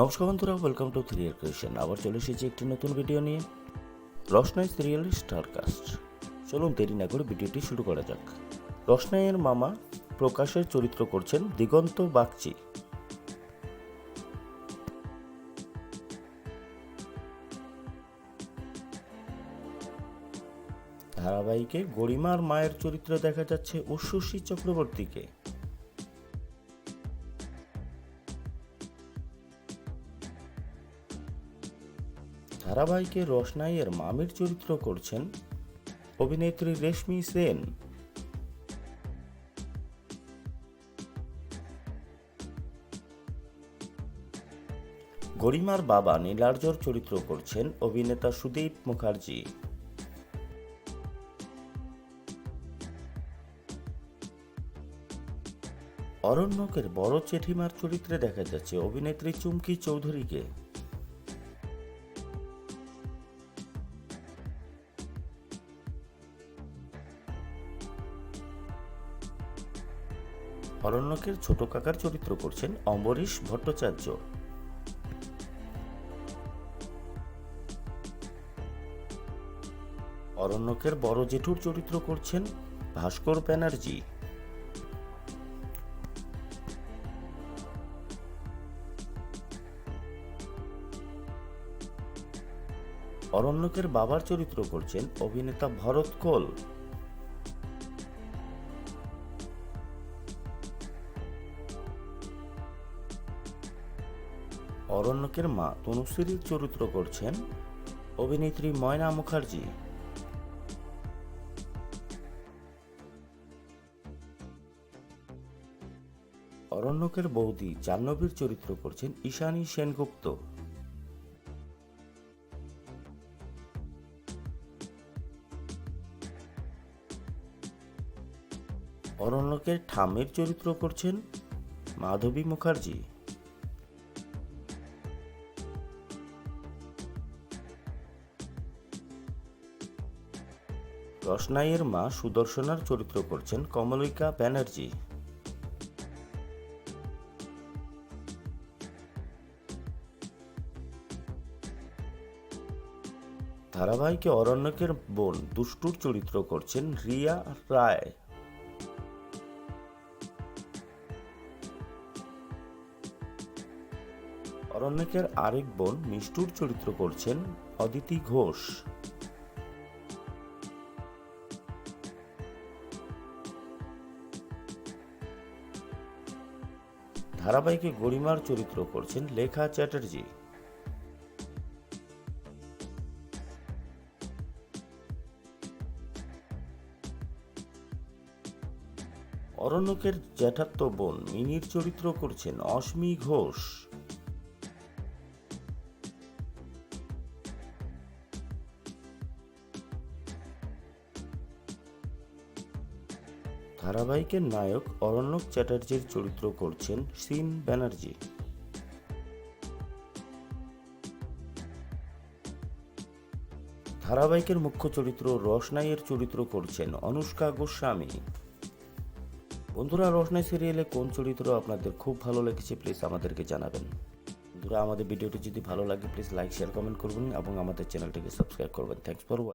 নমস্কার বন্ধুরা welcome to three year আবার চলে এসেছি একটি নতুন ভিডিও নিয়ে। রসনাই সিরিয়াল স্টারকাস্ট চলুন দেরি না করে ভিডিওটি শুরু করা যাক। রসনাইয়ের মামা প্রকাশের চরিত্র করছেন দিগন্ত বাগচি। ধারাবাহিকে গরিমার মায়ের চরিত্রে দেখা যাচ্ছে উশ্বসী চক্রবর্তীকে। ধারাবাহিকে রসনাইয়ের মামির চরিত্র করছেন অভিনেত্রী রেশমি সেন। গরিমার বাবা নীলার্জর চরিত্র করছেন অভিনেতা সুদীপ মুখার্জি। অরণ্যকের বড় চেঠিমার চরিত্রে দেখা যাচ্ছে অভিনেত্রী চুমকি চৌধুরীকে। অরণ্যকের ছোট কাকার চরিত্র করছেন অম্বরীশ ভট্টাচার্য। অরণ্যকের বড় জেঠুর চরিত্র করছেন ভাস্কর ব্যানার্জি। অরণ্যকের বাবার চরিত্র করছেন অভিনেতা ভরত কোল। অরণ্যকের মা তনুশ্রীর চরিত্র করছেন অভিনেত্রী ময়না মুখার্জি। অরণ্যকের বৌদি জাহ্নবীর চরিত্র করছেন ঈশানী সেনগুপ্ত। অরণ্যকের ঠামের চরিত্র করছেন মাধবী মুখার্জি। রসনাইয়ের মা সুদর্শনার চরিত্র করছেন কমলিকা ব্যানার্জি। ধারাবাহিকে অরণ্যকের বোন দুষ্টুর চরিত্র করছেন রিয়া রায়। অরণ্যকের আরেক বোন মিষ্টুর চরিত্র করছেন অদিতি ঘোষ। ধারাবাহিকে গরিমার চরিত্র করছেন লেখা চ্যাটার্জি। অরণ্যকের জ্যাঠাত্ম বোন মিনির চরিত্র করছেন অশ্মি ঘোষ। ধারাবাহিকের নায়ক অরণ্যক চ্যাটার্জির চরিত্র করছেন সিন ব্যানার্জি। ধারাবাহিকের মুখ্য চরিত্র রসনাইয়ের চরিত্র করছেন অনুষ্কা গোস্বামী। বন্ধুরা রসনাই সিরিয়ালে কোন চরিত্র আপনাদের খুব ভালো লেগেছে, প্লিজ আমাদেরকে জানাবেন। বন্ধুরা, আমাদের ভিডিওটি যদি ভালো লাগে, প্লিজ লাইক, শেয়ার, কমেন্ট করবেন এবং আমাদের চ্যানেলটিকে সাবস্ক্রাইব করবেন। Thanks for